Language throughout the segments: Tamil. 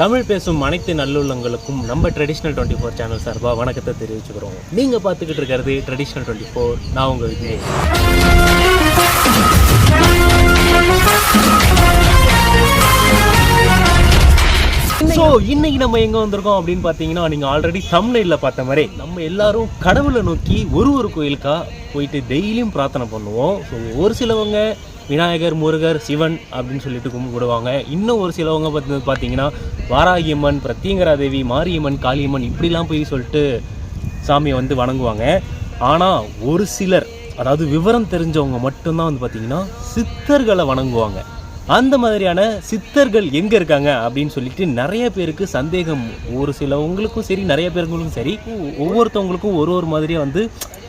தமிழ் பேசும் அனைத்து நல்லுள்ளங்களுக்கும் நம்ம ட்ரெடிஷ்னல் டுவெண்ட்டி ஃபோர் சேனல் சார்பாக வணக்கத்தை தெரிவிச்சுக்கிறோம். நீங்கள் பார்த்துக்கிட்டு இருக்கிறது ட்ரெடிஷ்னல் டுவெண்ட்டி ஃபோர் நான் உங்கள் ஸோ இன்னைக்கு நம்ம எங்க வந்திருக்கோம் அப்படின்னு பார்த்தீங்கன்னா நீங்க ஆல்ரெடி தமிழ்ல பார்த்த மாதிரி நம்ம எல்லாரும் கடவுளை நோக்கி ஒரு ஒரு கோயிலுக்கா போயிட்டு டெய்லியும் பிரார்த்தனை பண்ணுவோம். ஸோ ஒரு சிலவங்க விநாயகர் முருகர் சிவன் அப்படின்னு சொல்லிட்டு கும்பிடுவாங்க இன்னும் ஒரு சிலவங்க பார்த்து பார்த்தீங்கன்னா வாராகியம்மன் பிரத்யங்கரா தேவி மாரியம்மன் காளியம்மன் இப்படிலாம் போய் சொல்லிட்டு சாமியை வந்து வணங்குவாங்க. ஆனால் ஒரு சிலர் அதாவது விவரம் தெரிஞ்சவங்க மட்டும்தான் வந்து பார்த்தீங்கன்னா சித்தர்களை வணங்குவாங்க. அந்த மாதிரியான சித்தர்கள் எங்கே இருக்காங்க அப்படின்னு சொல்லிட்டு நிறைய பேருக்கு சந்தேகம். ஒரு சிலவங்களுக்கும் சரி நிறைய பேருங்களுக்கும் சரி ஒவ்வொருத்தவங்களுக்கும் ஒரு ஒரு மாதிரியாக வந்து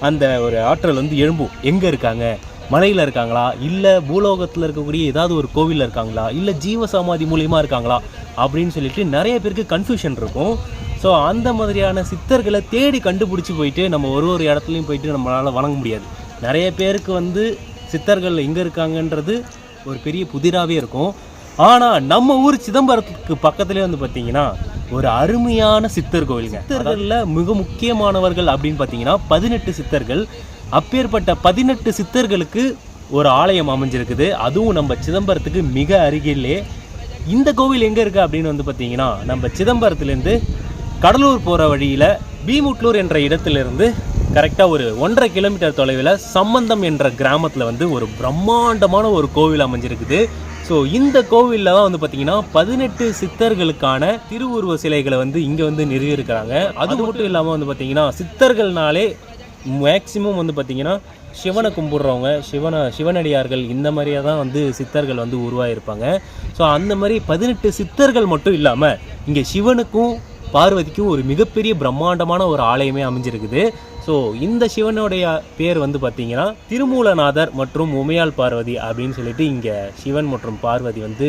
அந்த ஒரு ஆற்றல் வந்து எழும்பும். எங்கே இருக்காங்க? மலையில் இருக்காங்களா? இல்லை பூலோகத்தில் இருக்கக்கூடிய ஏதாவது ஒரு கோவிலில் இருக்காங்களா? இல்லை ஜீவ சமாதி மூலியமா இருக்காங்களா? அப்படின்னு சொல்லிட்டு நிறைய பேருக்கு கன்ஃபியூஷன் இருக்கும். ஸோ அந்த மாதிரியான சித்தர்களை தேடி கண்டுபிடிச்சி போயிட்டு நம்ம ஒரு ஒரு இடத்துலையும் போயிட்டு நம்மளால் வணங்க முடியாது. நிறைய பேருக்கு வந்து சித்தர்கள் எங்கே இருக்காங்கன்றது ஒரு பெரிய புதிராகவே இருக்கும். ஆனால் நம்ம ஊர் சிதம்பரத்துக்கு பக்கத்துலேயே வந்து பார்த்தீங்கன்னா ஒரு அருமையான சித்தர் கோவிலுங்க. சித்தர்களில் மிக முக்கியமானவர்கள் அப்படின்னு பார்த்தீங்கன்னா பதினெட்டு சித்தர்கள். அப்பேற்பட்ட பதினெட்டு சித்தர்களுக்கு ஒரு ஆலயம் அமைஞ்சிருக்குது. அதுவும் நம்ம சிதம்பரத்துக்கு மிக அருகிலே. இந்த கோவில் எங்கே இருக்குது அப்படின்னு வந்து பார்த்தீங்கன்னா நம்ம சிதம்பரத்துலேருந்து கடலூர் போகிற வழியில் பீமுட்லூர் என்ற இடத்திலிருந்து கரெக்டாக ஒரு ஒன்றரை கிலோமீட்டர் தொலைவில் சம்பந்தம் என்ற கிராமத்தில் வந்து ஒரு பிரம்மாண்டமான ஒரு கோவில் அமைஞ்சிருக்குது. ஸோ இந்த கோவிலில் தான் வந்து பார்த்தீங்கன்னா பதினெட்டு சித்தர்களுக்கான திருவுருவ சிலைகளை வந்து இங்கே வந்து நிறுவியிருக்கிறாங்க. அது மட்டும் இல்லாமல் வந்து பார்த்தீங்கன்னா சித்தர்கள்னாலே மேக்சிமம் வந்து பார்த்திங்கன்னா சிவனை கும்பிட்றவங்க சிவனை சிவனடியார்கள் இந்த மாதிரியே தான் வந்து சித்தர்கள் வந்து உருவாகியிருப்பாங்க ஸோ அந்த மாதிரி பதினெட்டு சித்தர்கள் மட்டும் இல்லாமல் இங்கே சிவனுக்கும் பார்வதிக்கும் ஒரு மிகப்பெரிய பிரம்மாண்டமான ஒரு ஆலயமே அமைஞ்சிருக்குது. ஸோ இந்த சிவனுடைய பேர் வந்து பார்த்திங்கன்னா திருமூலநாதர் மற்றும் உமையாள் பார்வதி அப்படின்னு சொல்லிட்டு இங்கே சிவன் மற்றும் பார்வதி வந்து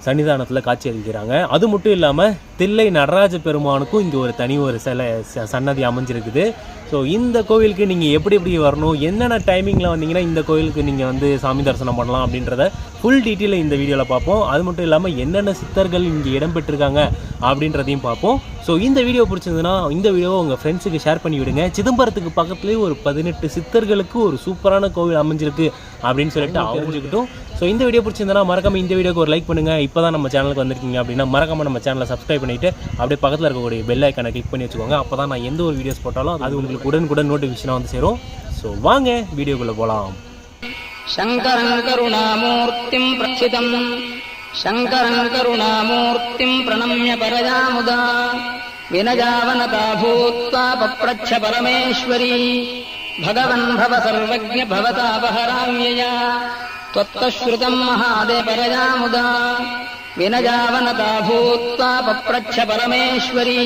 சன்னிதானத்தில் காட்சி அளிக்கிறாங்க அது மட்டும் இல்லாமல் தில்லை நடராஜ பெருமானுக்கும் இங்கே ஒரு தனி ஒரு சிலை ச- சன்னதி அமைஞ்சிருக்குது. ஸோ இந்த கோவிலுக்கு நீங்கள் எப்படி எப்படி வரணும்? என்னென்ன டைமிங்கில் வந்தீங்கன்னா இந்த கோவிலுக்கு நீங்கள் வந்து சாமி தரிசனம் பண்ணலாம் அப்படின்றத ஃபுல் டீட்டெயிலை இந்த வீடியோவில் பார்ப்போம். அது மட்டும் இல்லாமல் என்னென்ன சித்தர்கள் இங்கே இடம்பெற்றிருக்காங்க அப்படின்றதையும் பார்ப்போம். ஸோ இந்த வீடியோ பிடிச்சிருந்ததுன்னா இந்த வீடியோவை உங்கள் ஃப்ரெண்ட்ஸுக்கு ஷேர் பண்ணி விடுங்க. சிதம்பரத்துக்கு பக்கத்துலேயே ஒரு பதினெட்டு சித்தர்களுக்கு ஒரு சூப்பரான கோவில் அமைஞ்சிருக்கு அப்படின்னு சொல்லிட்டு தெரிஞ்சுக்கிட்டும் ஸோ இந்த வீடியோ பிடிச்சிருந்தனா மறக்காம இந்த வீடியோக்கு ஒரு லைக் பண்ணுங்க. இப்போ தான் நம்ம சேனலுக்கு வந்திருக்கீங்க அப்படின்னா மறக்காம நம்ம சேனலை சப்ஸ்கிரைப் பண்ணிட்டு அப்படியே பக்கத்தில் இருக்கக்கூடிய பெல் ஐக்கானை கிளிக் பண்ணி வச்சுக்கோங்க. அப்போ தான் நான் எந்த ஒரு வீடியோஸ் போட்டாலும் அது உங்களுக்கு உடனுக்குடன் நோட்டிஃபிகேஷனாக வந்து சேரும் ஸோ வாங்க வீடியோக்குள்ளே போகலாம் शङ्करम् करुणामूर्तिम् प्रक्षितम् शङ्करम् करुणामूर्तिम् प्रणम्य परजामुदा विनजावनता भूत्वा पप्रच्छ परमेश्वरी भगवन् भव सर्वज्ञ भवतापहराम्यया त्वत्तः श्रुतम् महादे परजामुदा विनजावनता भूत्वा पप्रच्छ परमेश्वरी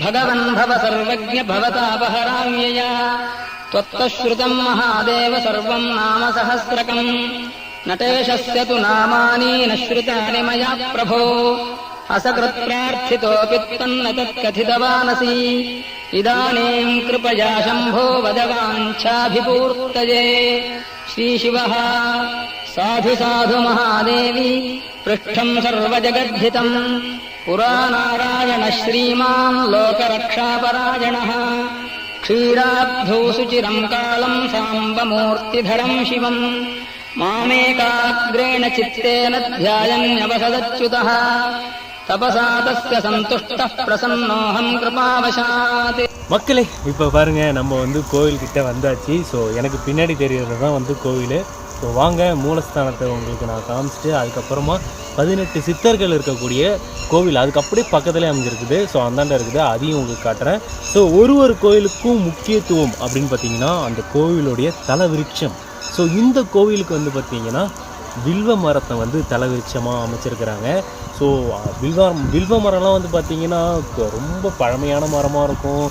भगवन् भव सर्वज्ञ भवतापहराम्यया त्वत्तः श्रुतम् महादेव सर्वम् नाम सहस्रकम्। नटेशस्य तु नामानि न श्रुतानि मया प्रभो। असकृत्प्रार्थितोऽपि त्वन्न तत्कथितवानसि। इदानीम् कृपया शम्भो वदवाञ्छाभिपूर्तये। श्रीशिवः साधु साधु महादेवी पृष्ठम् सर्वजगद्धितम् पुरा नारायण श्रीमान् लोकरक्षापरायणः क्षीराब्धौ सुचिरम् कालम् साम्बमूर्तिधरम् शिवम् मामेकाग्रेण चित्तेन ध्यायन्यवसदच्युतः तपसा तस्य सन्तुष्टः प्रसन्नोऽहम् कृपावशात् மக்களே இப்போ பாருங்க நம்ம வந்து கோவில்கிட்ட வந்தாச்சு ஸோ எனக்கு பின்னாடி தெரியறது தான் வந்து கோவில் ஸோ வாங்க மூலஸ்தானத்தை உங்களுக்கு நான் காமிச்சிட்டு அதுக்கப்புறமா பதினெட்டு சித்தர்கள் இருக்கக்கூடிய கோவில் அதுக்கு அப்படியே பக்கத்துலேயே அமைஞ்சிருக்குது. ஸோ அந்தாண்ட இருக்குது அதையும் உங்களுக்கு காட்டுறேன். ஸோ ஒரு ஒரு கோவிலுக்கும் முக்கியத்துவம் அப்படின்னு பார்த்தீங்கன்னா அந்த கோவிலுடைய தல விருட்சம் ஸோ இந்த கோவிலுக்கு வந்து பார்த்தீங்கன்னா வில்வ மரத்தை வந்து தலைவிருச்சமாக அமைச்சிருக்கிறாங்க. ஸோ வில்வ வில்வ மரம்லாம் வந்து பார்த்திங்கன்னா ரொம்ப பழமையான மரமாக இருக்கும்.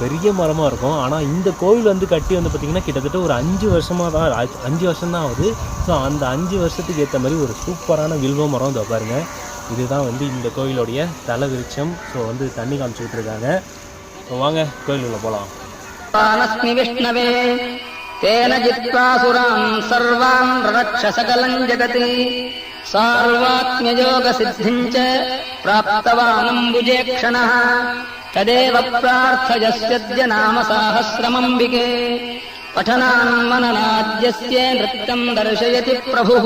பெரிய மரமாக இருக்கும். ஆனால் இந்த கோவில் வந்து கட்டி வந்து பார்த்திங்கன்னா கிட்டத்தட்ட ஒரு அஞ்சு வருஷமாக தான் அஞ்சு வருஷம் தான் ஆகுது. ஸோ அந்த அஞ்சு வருஷத்துக்கு ஏற்ற மாதிரி ஒரு சூப்பரான வில்வ மரம் இதை பாருங்கள் இதுதான் வந்து இந்த கோயிலுடைய தலை விருட்சம் ஸோ வந்து தண்ணி காமிச்சுக்கிட்டு இருக்காங்க. ஸோ வாங்க கோயில் போகலாம் तेन जित्वा सुरान् सर्वान् रक्ष सकलम् जगत् सार्वात्म्ययोगसिद्धिम् च प्राप्तवानम्बुजेक्षणः तदेव प्रार्थयस्यद्य नाम साहस्रमम्बिके पठनान् मननाद्यस्य नृत्यम् दर्शयति प्रभुः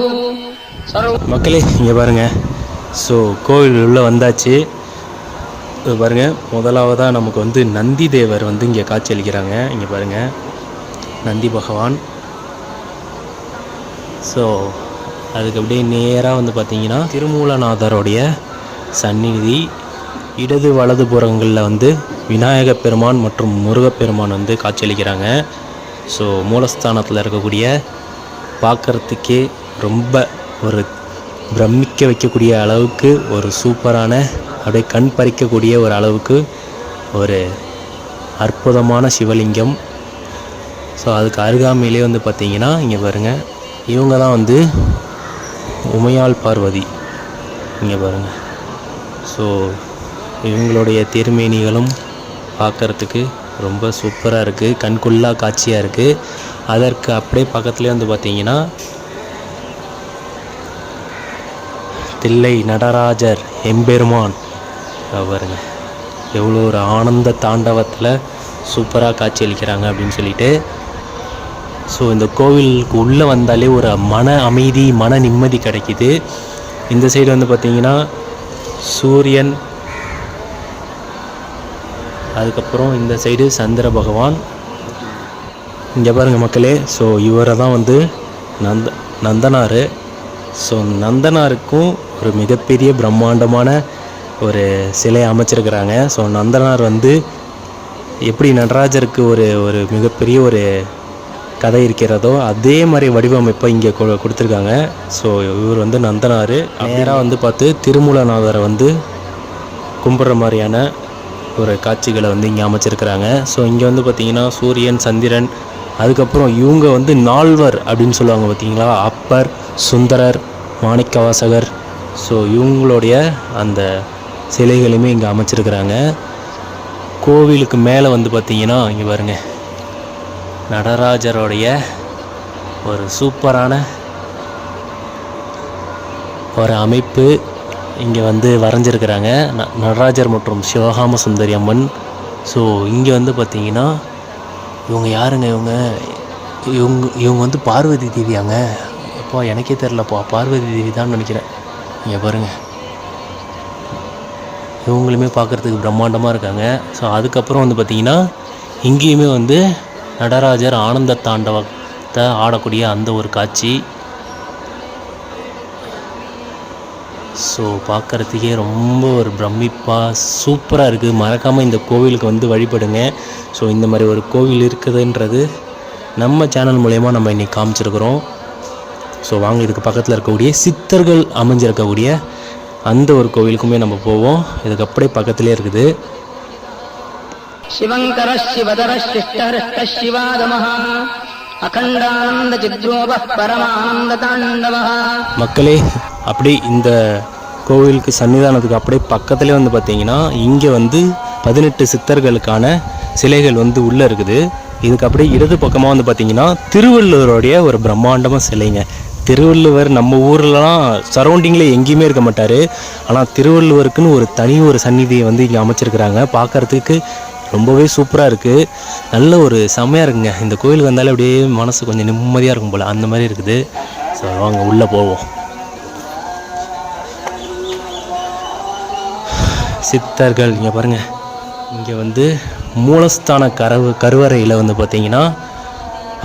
सर्व மக்களே இங்கே பாருங்க ஸோ கோவில் உள்ளே வந்தாச்சு இது பாருங்க முதலாவதாக நமக்கு வந்து நந்தி தேவர் வந்து இங்கே காட்சியளிக்கிறாங்க இங்கே பாருங்க நந்தி பகவான். ஸோ அதுக்கு அப்படியே நேராக வந்து பார்த்தீங்கன்னா திருமூலநாதருடைய சந்நிதி இடது வலது புறங்களில் வந்து விநாயக பெருமான் மற்றும் முருகப்பெருமான் வந்து காட்சியளிக்கிறாங்க. ஸோ மூலஸ்தானத்தில் இருக்கக்கூடிய பார்க்குறதுக்கே ரொம்ப ஒரு பிரமிக்க வைக்கக்கூடிய அளவுக்கு ஒரு சூப்பரான அப்படியே கண் பறிக்கக்கூடிய ஒரு அளவுக்கு ஒரு அற்புதமான சிவலிங்கம் ஸோ அதுக்கு அருகாமையிலே வந்து பார்த்திங்கன்னா இங்கே பாருங்கள் இவங்க தான் வந்து உமையாள் பார்வதி. இங்கே பாருங்கள் ஸோ இவங்களுடைய திருமேனிகளும் பார்க்கறதுக்கு ரொம்ப சூப்பராக இருக்குது கண்கொள்ளா காட்சியாக இருக்குது அதற்கு அப்படியே பக்கத்துலேயே வந்து பார்த்திங்கன்னா தில்லை நடராஜர் எம்பெருமான். பாருங்க. எவ்வளோ ஒரு ஆனந்த தாண்டவத்தில் சூப்பராக காட்சியளிக்கிறாங்க அப்படின்னு சொல்லிட்டு ஸோ இந்த கோவிலுக்கு உள்ளே வந்தாலே ஒரு மன அமைதி மன நிம்மதி கிடைக்குது. இந்த சைடு வந்து பார்த்தீங்கன்னா சூரியன் அதுக்கப்புறம் இந்த சைடு சந்திர பகவான். இங்கே பாருங்கள் மக்களே ஸோ இவரை தான் வந்து நந்த நந்தனார். ஸோ நந்தனாருக்கும் ஒரு மிகப்பெரிய பிரம்மாண்டமான ஒரு சிலை அமைச்சிருக்கிறாங்க. ஸோ நந்தனார் வந்து எப்படி நடராஜருக்கு ஒரு ஒரு மிகப்பெரிய ஒரு கதை இருக்கிறதோ அதே மாதிரி வடிவமைப்பை இங்கே கொ- கொடுத்துருக்காங்க. ஸோ இவர் வந்து நந்தனார். நேராக வந்து பார்த்து திருமூலநாதரை வந்து கும்பிட்ற மாதிரியான ஒரு காட்சிகளை வந்து இங்கே அமைச்சிருக்கிறாங்க. ஸோ இங்கே வந்து பார்த்தீங்கன்னா சூரியன் சந்திரன் அதுக்கப்புறம் இவங்க வந்து நால்வர் அப்படின்னு சொல்லுவாங்க பார்த்தீங்களா? அப்பர் சுந்தரர் மாணிக்கவாசகர். ஸோ இவங்களுடைய அந்த சிலைகளுமே இங்கே அமைச்சிருக்கிறாங்க. கோவிலுக்கு மேலே வந்து பார்த்தீங்கன்னா இங்கே பாருங்க. நடராஜருடைய ஒரு சூப்பரான ஒரு அமைப்பு இங்கே வந்து வரைஞ்சிருக்கிறாங்க. ந- நடராஜர் மற்றும் சிவகாம சுந்தரி அம்மன். ஸோ இங்கே வந்து பார்த்தீங்கன்னா இவங்க யாருங்க இவங்க? இவங்க இவங்க வந்து பார்வதி தேவியாங்க. அப்பா எனக்கே தெரிலப்பா பார்வதி தேவி தான் நினைக்கிறேன். இங்கே பாருங்கள் இவங்களுமே பார்க்குறதுக்கு பிரம்மாண்டமாக இருக்காங்க. ஸோ அதுக்கப்புறம் வந்து பார்த்திங்கன்னா இங்கேயுமே வந்து நடராஜர் ஆனந்த தாண்டவத்தை ஆடக்கூடிய அந்த ஒரு காட்சி. ஸோ பார்க்குறதுக்கே ரொம்ப ஒரு பிரமிப்பாக சூப்பராக இருக்குது மறக்காமல் இந்த கோவிலுக்கு வந்து வழிபடுங்க. ஸோ இந்த மாதிரி ஒரு கோவில் இருக்குதுன்றது நம்ம சேனல் மூலயமா நம்ம இன்றைக்கி காமிச்சிருக்கிறோம். ஸோ வாங்க இதுக்கு பக்கத்தில் இருக்கக்கூடிய சித்தர்கள் அமைஞ்சிருக்கக்கூடிய அந்த ஒரு கோவிலுக்குமே நம்ம போவோம். இதுக்கு அப்படியே பக்கத்துலேயே இருக்குது. शिवङ्करः शिवधरः शिष्टहृष्टः शिवादमः अखण्डानन्दचिद्रोपः परमानन्दताण्डवः மக்களே அப்படி இந்த கோவிலுக்கு சன்னிதானத்துக்கு அப்படியே பக்கத்துலேயே வந்து பார்த்தீங்கன்னா இங்கே வந்து பதினெட்டு சித்தர்களுக்கான சிலைகள் வந்து உள்ளே இருக்குது இதுக்கு அப்படியே இடது பக்கமாக வந்து பார்த்தீங்கன்னா திருவள்ளுவருடைய ஒரு பிரம்மாண்டமாக சிலைங்க திருவள்ளுவர் நம்ம ஊர்லலாம் சரௌண்டிங்கில் எங்கேயுமே இருக்க மாட்டார் ஆனால் திருவள்ளுவருக்குன்னு ஒரு தனி ஒரு சந்நிதியை வந்து இங்கே அமைச்சிருக்கிறாங்க பார்க்கறதுக்கு ரொம்பவே சூப்பராக இருக்குது நல்ல ஒரு செம்மையாக இருக்குங்க. இந்த கோயிலுக்கு வந்தாலே அப்படியே மனசு கொஞ்சம் நிம்மதியாக இருக்கும் போல். அந்த மாதிரி இருக்குது. ஸோ வாங்க உள்ளே போவோம். சித்தர்கள் இங்கே பாருங்கள் இங்கே வந்து மூலஸ்தான கரவு கருவறையில் வந்து பார்த்தீங்கன்னா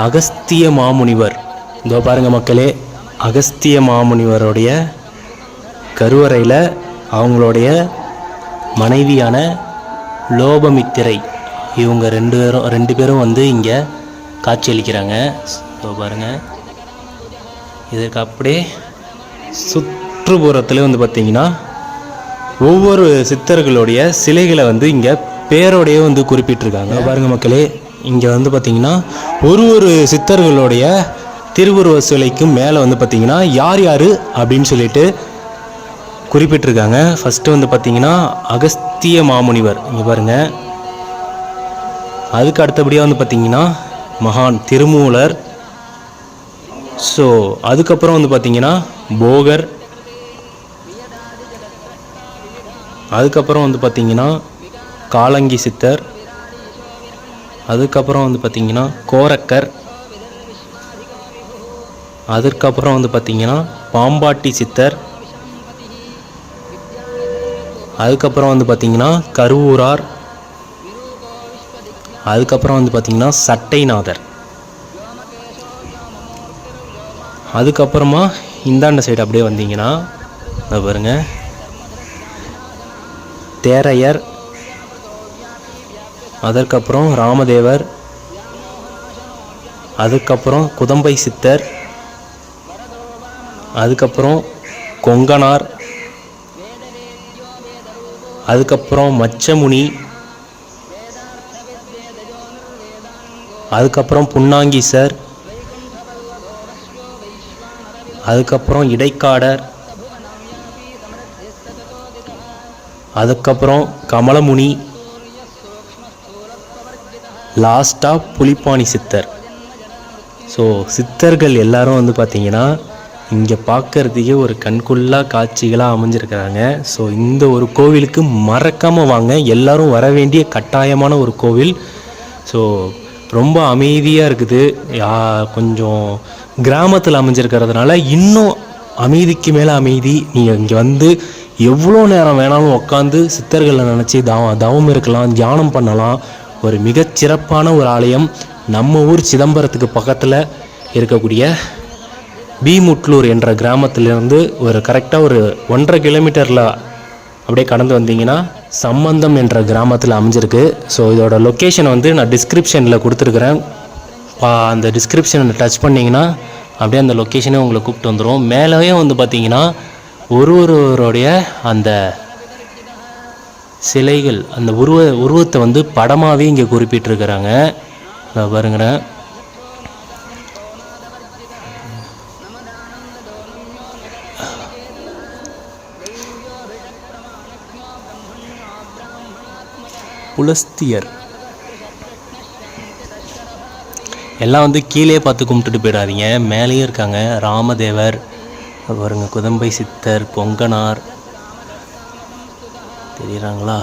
அகஸ்திய மாமுனிவர். இதோ பாருங்கள் மக்களே. அகஸ்திய மாமுனிவருடைய கருவறையில் அவங்களுடைய மனைவியான லோபமித்திரை. இவங்க ரெண்டு பேரும் ரெண்டு பேரும் வந்து இங்கே காட்சியளிக்கிறாங்க. ஸோ பாருங்கள் இதற்கு அப்படியே சுற்றுப்புறத்தில் வந்து பார்த்தீங்கன்னா ஒவ்வொரு சித்தர்களுடைய சிலைகளை வந்து இங்கே பேரோடையே வந்து குறிப்பிட்டிருக்காங்க. பாருங்க மக்களே. இங்கே வந்து பார்த்தீங்கன்னா ஒரு ஒரு சித்தர்களுடைய திருவுருவ சிலைக்கும் மேலே வந்து பார்த்திங்கன்னா யார் யார் அப்படின்னு சொல்லிட்டு குறிப்பிட்டிருக்காங்க. ஃபஸ்ட்டு வந்து பார்த்திங்கன்னா அகஸ்திய மாமுனிவர். இங்கே பாருங்கள் அதுக்கு அடுத்தபடியாக வந்து பார்த்திங்கன்னா மகான் திருமூலர். ஸோ அதுக்கப்புறம் வந்து பார்த்திங்கன்னா போகர். அதுக்கப்புறம் வந்து பார்த்திங்கன்னா காலங்கி சித்தர். அதுக்கப்புறம் வந்து பார்த்திங்கன்னா கோரக்கர். அதற்கப்புறம் வந்து பார்த்திங்கன்னா பாம்பாட்டி சித்தர். அதுக்கப்புறம் வந்து பார்த்திங்கன்னா கருவூரார். அதுக்கப்புறம் வந்து பார்த்திங்கன்னா சட்டைநாதர். அதுக்கப்புறமா இந்தாண்ட சைடு அப்படியே வந்தீங்கன்னா இதோ பாருங்க. தேரையர். அதற்கப்புறம் ராமதேவர். அதுக்கப்புறம் குதம்பை சித்தர். அதுக்கப்புறம் கொங்கனார். அதுக்கப்புறம் மச்சமுனி அதுக்கப்புறம் புன்னாங்கி சார் அதுக்கப்புறம் இடைக்காடர் அதுக்கப்புறம் கமலமுனி லாஸ்ட்டாக புலிப்பாணி சித்தர். ஸோ சித்தர்கள் எல்லாரும் வந்து பார்த்திங்கன்னா இங்கே பார்க்கறதுக்கே ஒரு கண்குள்ளா காட்சிகளாக அமைஞ்சிருக்கிறாங்க. ஸோ இந்த ஒரு கோவிலுக்கு மறக்காமல் வாங்க. எல்லாரும் வர வேண்டிய கட்டாயமான ஒரு கோவில். ஸோ ரொம்ப அமைதியாக இருக்குது. யா கொஞ்சம் கிராமத்தில் அமைஞ்சிருக்கிறதுனால இன்னும் அமைதிக்கு மேலே அமைதி. நீங்கள் இங்கே வந்து எவ்வளோ நேரம் வேணாலும் உட்காந்து சித்தர்களை நினச்சி தவ தவம் இருக்கலாம் தியானம் பண்ணலாம். ஒரு மிகச்சிறப்பான ஒரு ஆலயம். நம்ம ஊர் சிதம்பரத்துக்கு பக்கத்தில் இருக்கக்கூடிய பீமுட்லூர் என்ற கிராமத்திலிருந்து ஒரு கரெக்டாக ஒரு ஒன்றரை கிலோமீட்டரில் அப்படியே கடந்து வந்தீங்கன்னா சம்பந்தம் என்ற கிராமத்தில் அமைஞ்சிருக்கு. ஸோ இதோட லொக்கேஷன் வந்து நான் டிஸ்கிரிப்ஷனில் கொடுத்துருக்குறேன். பா அந்த டிஸ்கிரிப்ஷனை டச் பண்ணிங்கன்னா அப்படியே அந்த லொக்கேஷனே உங்களை கூப்பிட்டு வந்துடும் மேலேயே வந்து பார்த்தீங்கன்னா ஒரு ஒருவருடைய அந்த சிலைகள் அந்த உருவ உருவத்தை வந்து படமாகவே இங்கே குறிப்பிட்டிருக்கிறாங்க. பாருங்கிறேன் புலஸ்தியர் எல்லாம் வந்து கீழே பார்த்து கும்பிட்டுட்டு போயிடாதீங்க. மேலேயும் இருக்காங்க. ராமதேவர் பாருங்க குதம்பை சித்தர் கொங்கனார். தெரியுறாங்களா?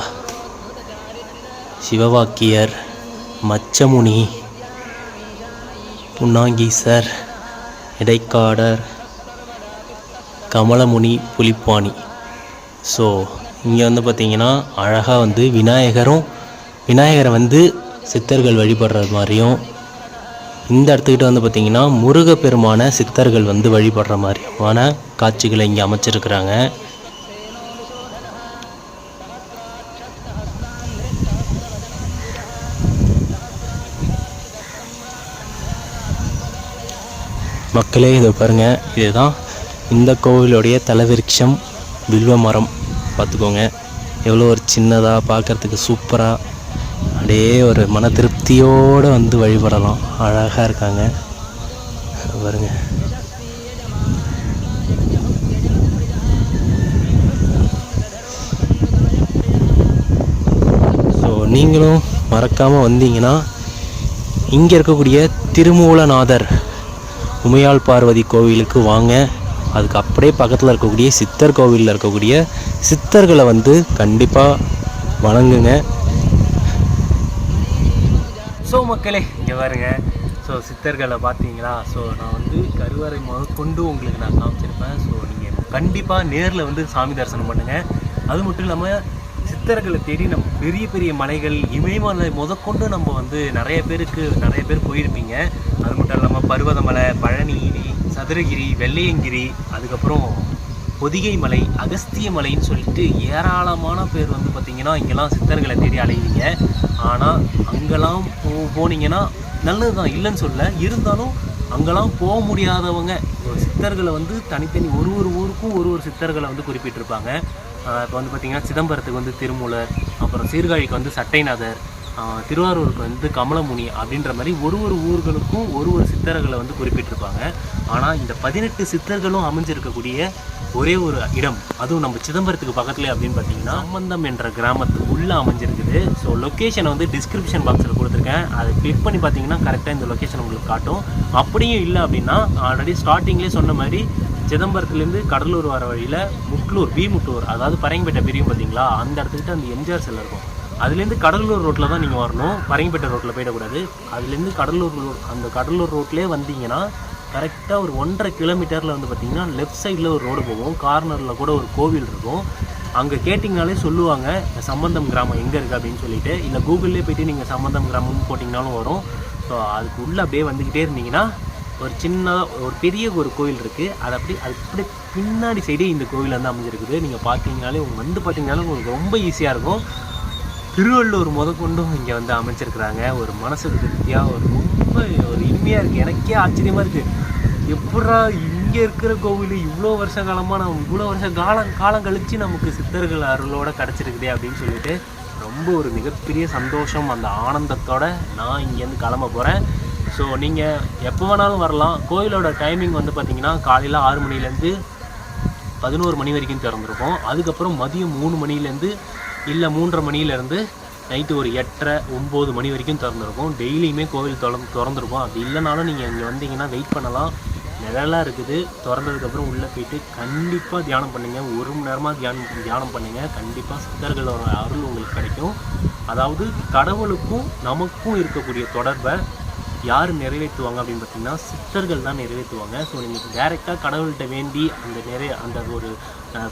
சிவவாக்கியர் மச்சமுனி புன்னாங்கீசர் இடைக்காடர் கமலமுனி புலிப்பாணி. ஸோ இங்கே வந்து பார்த்தீங்கன்னா அழகாக வந்து விநாயகரும் விநாயகரை வந்து சித்தர்கள் வழிபடுறது மாதிரியும் இந்த இடத்துக்கிட்ட வந்து பார்த்தீங்கன்னா முருகப்பெருமான சித்தர்கள் வந்து வழிபடுற மாதிரியான காட்சிகளை இங்கே அமைச்சிருக்கிறாங்க. மக்களே இதை பாருங்கள் இதுதான் இந்த கோவிலுடைய தலைவிருட்சம் வில்வ மரம். பார்த்துக்கோங்க. எவ்வளோ ஒரு சின்னதாக பார்க்கறதுக்கு சூப்பராக அப்படியே ஒரு மன திருப்தியோடு வந்து வழிபடலாம். அழகாக இருக்காங்க. பாருங்க. ஸோ நீங்களும் மறக்காமல் வந்தீங்கன்னா இங்கே இருக்கக்கூடிய திருமூலநாதர் உமையாள் பார்வதி கோவிலுக்கு வாங்க. அதுக்கு அப்படியே பக்கத்தில் இருக்கக்கூடிய சித்தர் கோவிலில் இருக்கக்கூடிய சித்தர்களை வந்து கண்டிப்பாக வணங்குங்க. ஸோ மக்களே இங்கே பாருங்க. ஸோ சித்தர்களை பார்த்தீங்களா? ஸோ நான் வந்து கருவறை கொண்டு உங்களுக்கு நான் காமிச்சிருப்பேன். ஸோ நீங்கள் கண்டிப்பாக நேரில் வந்து சாமி தரிசனம் பண்ணுங்கள் அது மட்டும் இல்லாமல் சித்தர்களை தேடி நம்ம பெரிய பெரிய மலைகள் இமயமலை முதற்கொண்டு நம்ம வந்து நிறைய பேருக்கு நிறைய பேர் போயிருப்பீங்க. அது மட்டும் இல்லாமல் பருவதமலை பழனி சதுரகிரி வெள்ளையங்கிரி அதுக்கப்புறம் பொதிகை மலை அகஸ்திய மலைன்னு சொல்லிட்டு ஏராளமான பேர் வந்து பார்த்திங்கன்னா இங்கெல்லாம் சித்தர்களை தேடி அலைவீங்க. ஆனால் அங்கெல்லாம் போ போனீங்கன்னா நல்லது தான் இல்லைன்னு சொல்ல. இருந்தாலும் அங்கெல்லாம் போக முடியாதவங்க ஒரு சித்தர்களை வந்து தனித்தனி ஒரு ஒரு ஊருக்கும் ஒரு ஒரு சித்தர்களை வந்து குறிப்பிட்டிருப்பாங்க. இப்போ வந்து பார்த்திங்கன்னா சிதம்பரத்துக்கு வந்து திருமூலர் அப்புறம் சீர்காழிக்கு வந்து சட்டைநாதர் திருவாரூருக்கு வந்து கமலமுனி அப்படின்ற மாதிரி ஒரு ஒரு ஊர்களுக்கும் ஒரு ஒரு சித்தர்களை வந்து குறிப்பிட்டிருப்பாங்க. ஆனால் இந்த பதினெட்டு சித்தர்களும் அமைஞ்சிருக்கக்கூடிய ஒரே ஒரு இடம் அதுவும் நம்ம சிதம்பரத்துக்கு பக்கத்துல அப்படின்னு பார்த்தீங்கன்னா சம்பந்தம் என்ற கிராமத்துக்கு உள்ளே அமைஞ்சிருக்குது. ஸோ லொக்கேஷனை வந்து டிஸ்கிரிப்ஷன் பாக்ஸில் கொடுத்துருக்கேன். அதை கிளிக் பண்ணி பார்த்தீங்கன்னா கரெக்டாக இந்த லொக்கேஷன் உங்களுக்கு காட்டும். அப்படியும் இல்லை அப்படின்னா ஆல்ரெடி ஸ்டார்டிங்லேயே சொன்ன மாதிரி சிதம்பரத்துலேருந்து கடலூர் வர வழியில் முட்லூர் வி முட்லூர் அதாவது பரங்கிப்பேட்டை பிரியும் பார்த்தீங்களா? அந்த இடத்துக்கிட்ட அந்த எம்ஜிஆர் சிலை இருக்கும். அதுலேருந்து கடலூர் ரோட்டில் தான் நீங்கள் வரணும். பரங்கிப்பேட்டை ரோட்டில் போயிடக்கூடாது. அதுலேருந்து கடலூர் அந்த கடலூர் ரோட்லேயே வந்தீங்கன்னா கரெக்டாக ஒரு ஒன்றரை கிலோமீட்டரில் வந்து பார்த்தீங்கன்னா லெஃப்ட் சைடில் ஒரு ரோடு போகும். கார்னரில் கூட ஒரு கோவில் இருக்கும். அங்கே கேட்டிங்கனாலே சொல்லுவாங்க இந்த சம்பந்தம் கிராமம் எங்கே இருக்குது அப்படின்னு சொல்லிட்டு. இல்லை கூகுள்லேயே போயிட்டு நீங்கள் சம்பந்தம் கிராமம்னு போட்டிங்கனாலும் வரும். ஸோ அதுக்கு உள்ளே அப்படியே வந்துக்கிட்டே இருந்தீங்கன்னா ஒரு சின்னதாக ஒரு பெரிய ஒரு கோவில் இருக்குது அது அப்படி அது அப்படியே பின்னாடி சைடே இந்த கோவில் வந்து அமைஞ்சிருக்குது. நீங்கள் பார்த்தீங்கனாலே உங்கள் வந்து பார்த்தீங்கனாலே உங்களுக்கு ரொம்ப ஈஸியாக இருக்கும். திருவள்ளூர் முதற்கொண்டும் இங்கே வந்து அமைச்சிருக்கிறாங்க. ஒரு மனசுக்கு திருப்தியாக ஒரு ரொம்ப ஒரு இனிமையாக இருக்குது எனக்கே ஆச்சரியமாக இருக்குது எப்படா இங்கே இருக்கிற கோவில் இவ்வளோ வருஷ காலமாக நம்ம இவ்வளோ வருஷ காலம் காலம் கழித்து நமக்கு சித்தர்கள் அருளோட கிடச்சிருக்குதே அப்படின்னு சொல்லிட்டு ரொம்ப ஒரு மிகப்பெரிய சந்தோஷம் அந்த ஆனந்தத்தோட நான் இங்கேருந்து கிளம்ப போகிறேன் ஸோ நீங்கள் எப்போ வேணாலும் வரலாம். கோயிலோட டைமிங் வந்து பார்த்தீங்கன்னா காலையில் ஆறு மணிலேருந்து பதினோரு மணி வரைக்கும் திறந்துருக்கோம். அதுக்கப்புறம் மதியம் மூணு மணிலேருந்து இல்லை மூன்றரை மணியிலேருந்து நைட்டு ஒரு எட்டரை ஒம்பது மணி வரைக்கும் திறந்துருக்கும். டெய்லியுமே கோவில் திறந்து திறந்துருக்கும். அது இல்லைனாலும் நீங்கள் இங்கே வந்தீங்கன்னா வெயிட் பண்ணலாம். நிழலாக இருக்குது. திறந்ததுக்கப்புறம் உள்ளே போயிட்டு கண்டிப்பாக தியானம் பண்ணுங்கள் ஒரு மணி நேரமாக தியானம் தியானம் பண்ணுங்கள் கண்டிப்பாக சித்தர்களோட அருள் உங்களுக்கு கிடைக்கும். அதாவது கடவுளுக்கும் நமக்கும் இருக்கக்கூடிய தொடர்பை யார் நிறைவேற்றுவாங்க அப்படின்னு பார்த்தீங்கன்னா சித்தர்கள் தான் நிறைவேற்றுவாங்க. ஸோ நீங்கள் டைரெக்டாக கடவுள்கிட்ட வேண்டி அந்த நிறைய அந்த ஒரு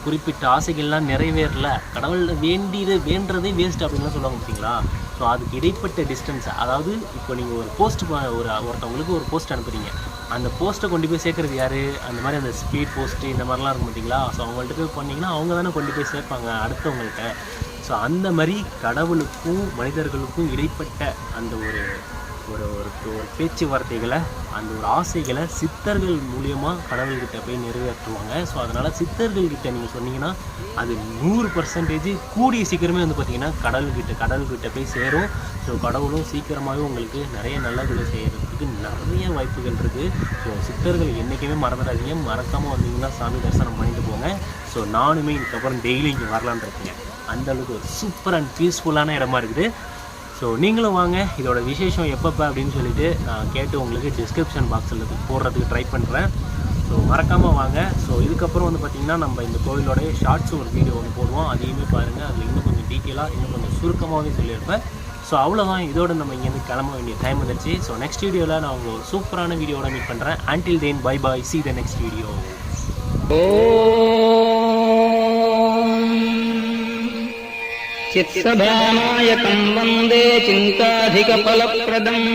குறிப்பிட்ட ஆசைகள்லாம் நிறைவேறல கடவுள்கிட்ட வேண்டியது வேண்டுறதே வேஸ்ட் அப்படின்லாம் சொல்லுவாங்க பார்த்தீங்களா? ஸோ அதுக்கு இடைப்பட்ட டிஸ்டன்ஸ் அதாவது இப்போ நீங்கள் ஒரு போஸ்ட் ஒரு ஒருத்தவங்களுக்கு ஒரு போஸ்ட் அனுப்புறீங்க. அந்த போஸ்ட்டை கொண்டு போய் சேர்க்குறது யார்? அந்த மாதிரி அந்த ஸ்பீட் போஸ்ட்டு இந்த மாதிரிலாம் இருக்கும் பார்த்தீங்களா? ஸோ அவங்கள்ட்ட போய் பண்ணிங்கன்னா அவங்க தானே கொண்டு போய் சேர்ப்பாங்க அடுத்தவங்கள்ட்ட. ஸோ அந்த மாதிரி கடவுளுக்கும் மனிதர்களுக்கும் இடைப்பட்ட அந்த ஒரு ஒரு ஒரு ஒரு பேச்சுவார்த்தைகளை அந்த ஒரு ஆசைகளை சித்தர்கள் மூலியமாக கடவுள்கிட்ட போய் நிறைவேற்றுவாங்க. ஸோ அதனால் சித்தர்கள்கிட்ட நீங்கள் சொன்னீங்கன்னா அது நூறு பர்சன்டேஜ் கூடிய சீக்கிரமே வந்து பார்த்திங்கன்னா கடவுள்கிட்ட கடவுள்கிட்ட போய் சேரும். ஸோ கடவுளும் சீக்கிரமாகவே உங்களுக்கு நிறைய நல்லதுகளை செய்கிறதுக்கு நிறைய வாய்ப்புகள் இருக்குது ஸோ சித்தர்கள் என்றைக்குமே மறந்துடாதீங்க. மறக்காமல் வந்தீங்கன்னா சாமி தரிசனம் பண்ணிட்டு போங்க. ஸோ நானுமே இதுக்கப்புறம் டெய்லி இங்கே வரலான்னு இருக்கேன். அந்த அளவுக்கு ஒரு சூப்பர் அண்ட் பீஸ்ஃபுல்லான இடமா இருக்குது. ஸோ நீங்களும் வாங்க. இதோட விசேஷம் எப்பப்போ அப்படின்னு சொல்லிட்டு நான் கேட்டு உங்களுக்கு டிஸ்கிரிப்ஷன் பாக்ஸில் போடுறதுக்கு ட்ரை பண்ணுறேன் ஸோ மறக்காமல் வாங்க. ஸோ இதுக்கப்புறம் வந்து பார்த்திங்கன்னா நம்ம இந்த கோவிலோடைய ஷார்ட்ஸ் ஒரு வீடியோ ஒன்று போடுவோம். அதையுமே பாருங்கள் அதில் இன்னும் கொஞ்சம் டீட்டெயிலாக இன்னும் கொஞ்சம் சுருக்கமாகவே சொல்லியிருப்பேன். ஸோ அவ்வளோதான் இதோட நம்ம இங்கேருந்து கிளம்ப வேண்டிய டைம் வந்துருச்சு. ஸோ நெக்ஸ்ட் வீடியோவில் நான் உங்களை ஒரு சூப்பரான வீடியோட மீட் பண்ணுறேன் until then bye bye see the next video चित्सभानायकम् वन्दे चिन्ताधिकफलप्रदम्।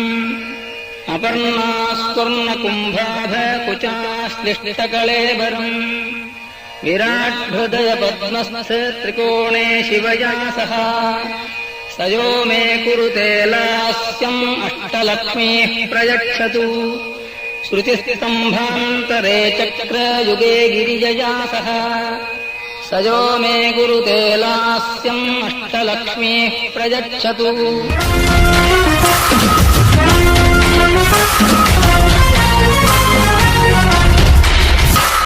अपर्णास्वर्णकुम्भाभ कुचाश्लिष्टकलेबरम् विराट्हृदय पद्मस्थ त्रिकोणे शिवया सह स यो मे कुरुते लास्यम् अष्टलक्ष्मीः प्रयच्छतु। श्रुतिस्तम्भान्तरे चक्रयुगे गिरिजया सह सजो मे गुरुते लास्यम् अष्टलक्ष्मीः प्रयच्छतु